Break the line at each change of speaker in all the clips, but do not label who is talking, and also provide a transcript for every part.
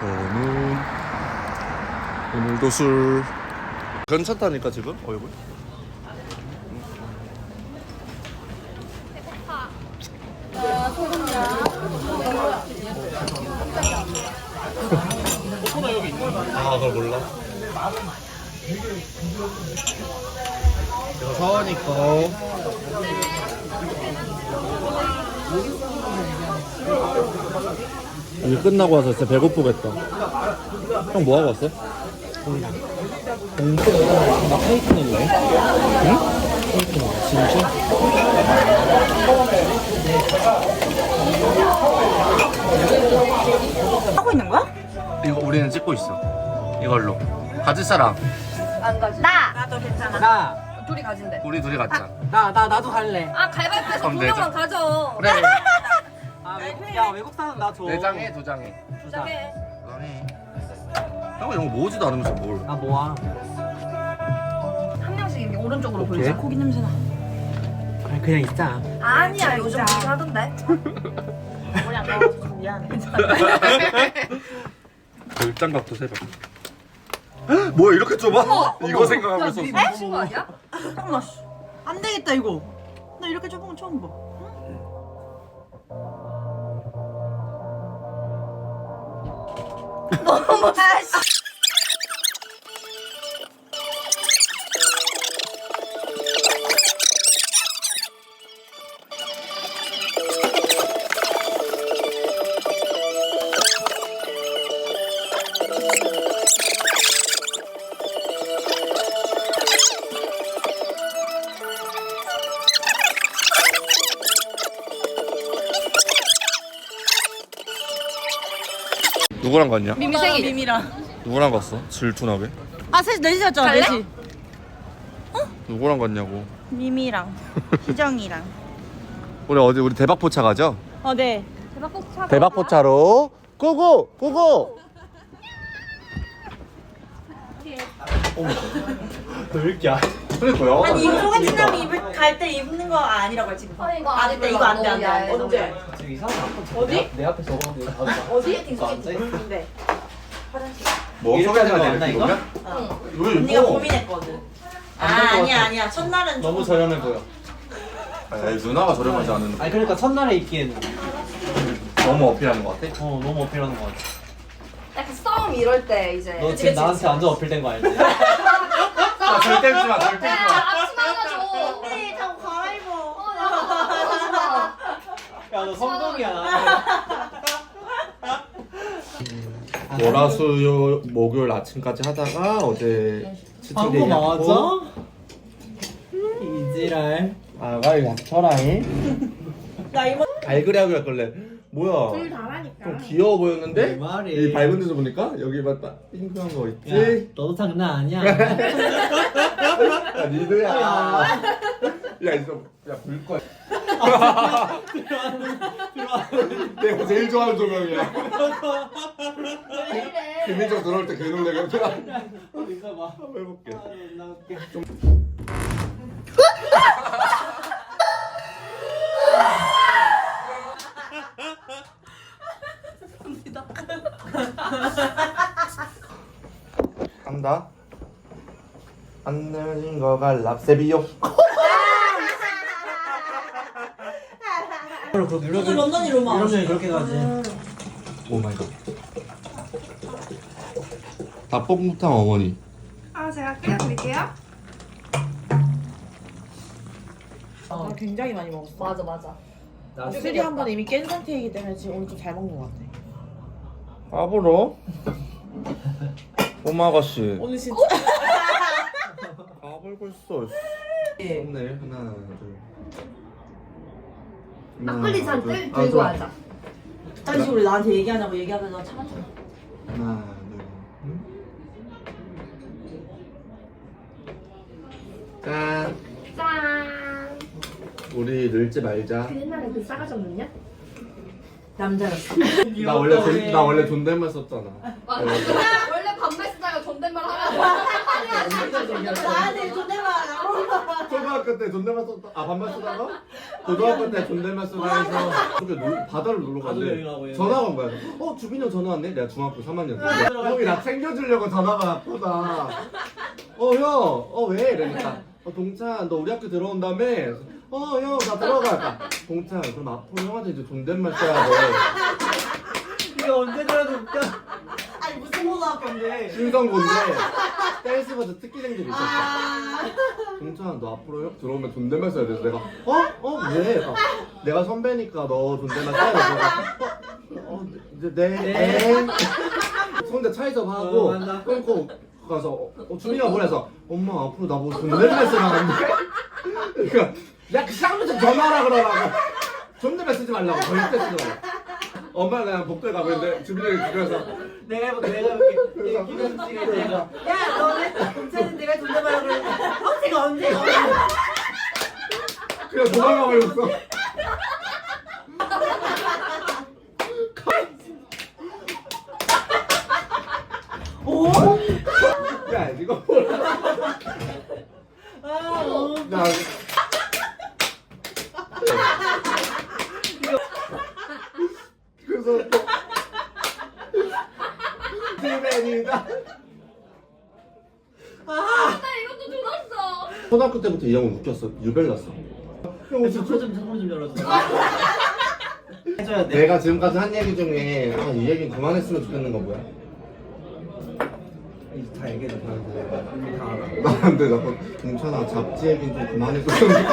저는 오늘도 술. 괜찮다니까 지금? 얼굴 아 그걸 몰라 서원이 거 이제 끝나고 와서 진짜 배고프겠다 형 뭐 하고 왔어? 나 케이크 넣을래? 응? 케이크 넣을래 진짜?
하고 있는 거야?
이거 우리는 찍고 있어 이걸로 가질 사람
나!
나도 괜찮아.
나,
둘이 가진대.
우리 둘이 갖자
나, 나, 나도 갈래.
아,
그럼 두네
명만
장.
가져.
그래
아, 외국, 야, 외국 사람 나 줘.
네 장에 두 장에
두 장.
시작해.
형 이런 거 모으지도 않으면서 뭘
나 모아.
한 명씩 이렇게 오른쪽으로
오케이.
돌자.
고기 냄새 나.
그래, 그냥 있자.
아니야, 요즘 그렇게 하던데.
머리 안 나와서 좀 미안해.
별장각도 세봐 뭐야 이렇게 좁아? 이거 생각하고 있었어
미친 거 아니야?
잠깐만. 씨. 안 되겠다 이거. 나 이렇게 좁은 건 처음 봐.
너무 아씨.
누구랑 갔냐?
미미 생일.
미미랑.
누구랑 갔어? 질투나게
아 셋이 넷이었잖아
갈래?
넷이.
누구랑 갔냐고
미미랑 희정이랑.
우리 어디 우리 대박 포차 가죠?
어 네.
대박 꼭 차.
대박 포차로 고고 고고 왜 이렇게 안 그러니까요
아니 이거 소개팅 남 입을 갈 때 입는 거 아니라고 지금.
어, 이거
안 돼, 이거 안 돼, 안 돼, 안 돼.
언제?
지금 이상한.
어디?
내 앞에 적어놓은 거
어디? 소개팅 소개팅. 네. 화장실.
뭐
이렇게 하는 거
소개팅할
맞나,
때
이거?
언니가? 고민했거든. 아
안될것
아니야
같아.
아니야 첫날은
너무
좀-
저렴해 보여.
아니, 누나가 저렴하지 않은데
아니, 그러니까 첫날에 입기에는
너무 어필하는 것 같아?
어, 너무 어필하는 거 같아.
약간 싸움 이럴 때 이제.
너 지금 나한테 완전 어필된 거 알지?
아, 절대 웃지 마 절대
야,
웃지 마
앞치마 하나 줘.
네, 자꾸 갈아입어.
어, 야, 앞치마.
야, 너 성동이야.
월화수요 목요일 아침까지 하다가 어제
광고 맞아? 이지랄. 아가 약철아잉.
나 이모
발그레 하고 했길래 뭐야
둘 다라니까.
좀 귀여워 보였는데
내 말이.
이 밝은 데서 보니까 여기 맞다 핑크한 거
야,
있지?
너도 장난 아니야.
야 니드야 야 있어 야불 거야 내가 제일 좋아하는 조명이야
왜 이래?
김민정 들어올 때 개 놀래게
어디서 봐.
한번 해볼게
아, 나 웃겨.
간다 안 내려진 거가 랍세비요
저도 런던이 로마.
이러면 그렇게 가지.
오 마이 갓 닭볶음탕 어머니
아, 제가 끼워드릴게요.
아, 굉장히 많이 먹었어.
맞아, 맞아.
나
술이 한번 이미 깬 상태이기 때문에 지금 오늘 좀 잘 먹는 것 같아.
까불어? 꼬마 아가씨
오늘 진짜.
있어
예.
좋네 하나 둘
막걸리 잔
둘.
들-
아,
들고
좋아.
하자.
아니 우리 나한테 얘기하냐고 얘기하면 나 참았잖아.
하나 둘 응? 짠
짠.
우리 늙지 말자
그 옛날에 그 싸가지 없느냐?
남자였어.
나 원래 존- 나 원래 존댓말 썼잖아
맞아. 원래 반말 쓰다가 존댓말 하면
나한테 존댓말.
초등학교 때 존댓말 썼다. 아 반말 쓰다가 고등학교 때 존댓말 쓰다 해서 그게 놀- 바다를 놀러
여행하고 있는데.
전화가 온 거야. 어 주빈이 형 전화 왔네. 내가 중학교 3학년 때. 형이 나 챙겨주려고 전화가 왔구나. 어 형, 어 왜? 이러니까 어, 동찬 너 우리 학교 들어온다며. 어 형 나 들어가. 동찬 그럼 앞으로 형한테 이제 존댓말 써야 돼.
이거 언제 들어도 웃겨.
아니 무슨 고등학교인데?
신성고인데 댄스버드 특기생들이 있었어.
아.
동찬아 너 앞으로 형 들어오면 존댓말 써야 돼서 내가 어? 어? 왜? 그러니까 내가 선배니까 너 존댓말 써야 돼 내가 어? 어? 네? 네? 네? 손대 차에서 하고
어?
끊고 가서 어, 어, 주민이가 뭐래서 엄마 앞으로 나보고 존댓말 쓰라는데? 그러니까 야 그 쌍무좀 전화하라 그러라고. 존댓말 쓰지 말라고. 절대 쓰지 말라고. 엄마가 그냥 복도에 가고 있는데 주민이 집에서
내가 해볼게, 내가 해볼게.
그래서
김현수 씨가 이제 내가.
야 너네 동생은 내가 존댓말하고 그러는데 언제가 언제가?
그냥 도망가 버렸어.
오?
야 이거 뭐야
아 너무
야, 그래서 또 디벤이다.
나 이것도 들었어.
초등학교 때부터 이 형은 웃겼어. 유별났어. 형
창문 좀, 창문 좀 열어줘. 해줘야 돼.
내가 지금까지 한 얘기 중에 아, 이 얘기는 그만했으면 좋겠는 거 뭐야?
이제 다 얘기해 줘. 이미 다 알아.
나한테 자꾸 괜찮아 잡지 얘기는 좀 그만했으면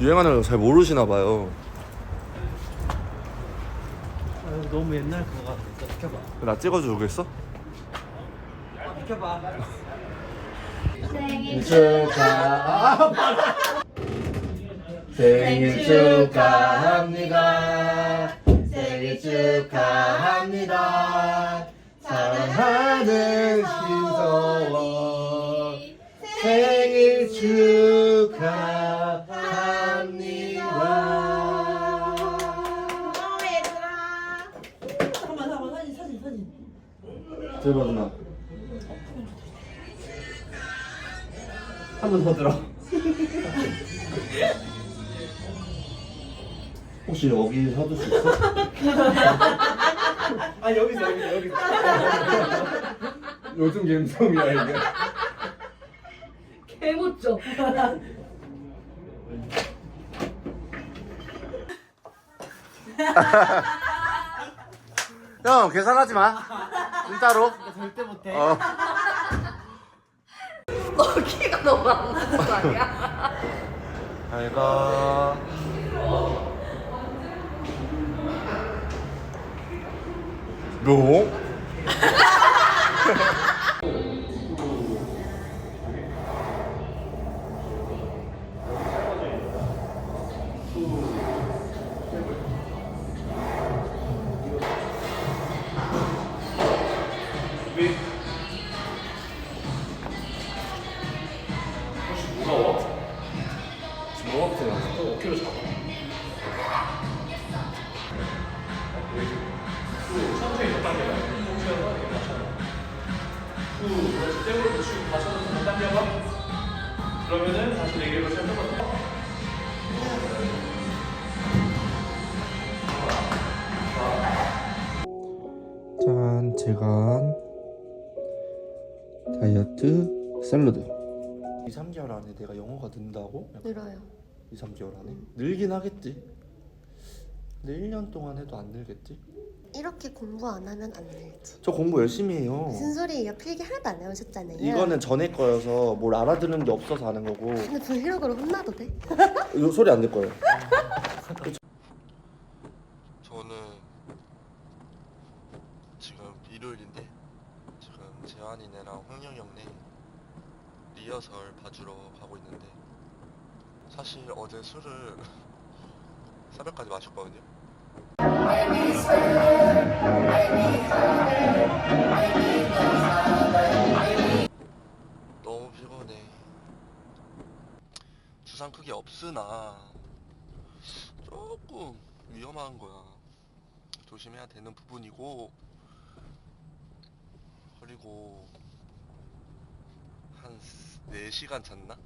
유행하는 거잘 모르시나 봐요.
아유, 너무 옛날 그거 같아. 비켜봐.
나 찍어주겠어?
비켜봐.
생일
축하 생일 축하합니다. 생일 축하합니다. 사랑하는 신서원 생일 축하합니다.
어 얘들아. 잠깐만 잠깐만. 사진 사진 사진.
들어 누나
한번 더 들어.
혹시 여기 서줄 수 있어?
아, 여기서, 여기서, 여기서.
요즘 감성이야 이게
개못져.
형 계산하지 마 진짜로
절대 못해.
어.
너 키가 너무 안 나는 거 아니야?
잘가 너?
그러면은 다시 네 개로 세워서
짠, 제간 다이어트 샐러드 2, 3개월 안에 내가 영어가 는다고?
늘어요.
2, 3개월 안에? 늘긴 하겠지 근데 1년 동안 해도 안 늘겠지?
이렇게 공부 안 하면 안 늘지.
저 공부 열심히 해요
무슨 소리예요? 필기 하나도 안 해오셨잖아요.
이거는 전에 거여서 뭘 알아듣는 게 없어서 하는 거고
근데 브이로그로 혼나도 돼?
이거 소리 안낼 거예요 저는 지금 일요일인데 지금 재환이네랑 홍영영네 리허설 봐주러 가고 있는데 사실 어제 술을 새벽까지 마셨거든요 너무 피곤해 주상 크게 없으나 조금 위험한 거야. 조심해야 되는 부분이고 그리고 4시간 잤나?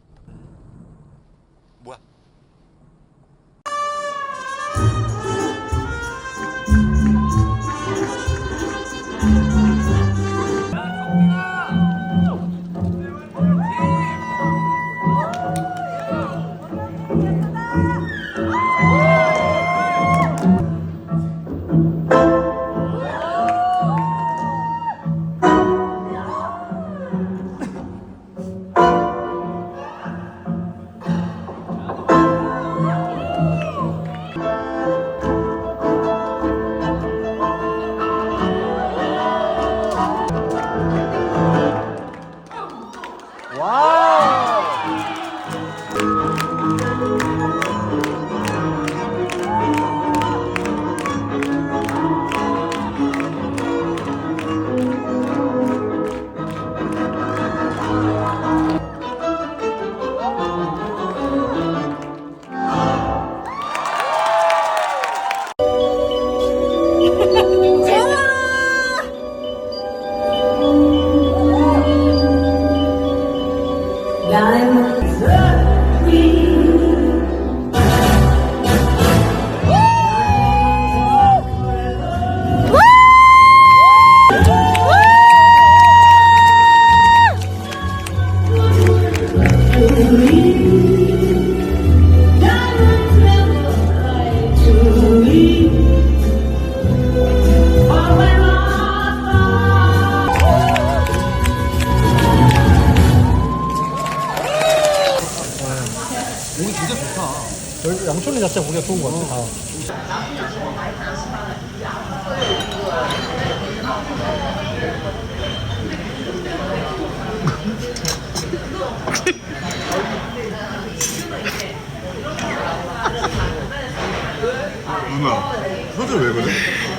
양촌이 자체 고기가 좋은 것 같아. 다.
누나, 표정 왜 그래?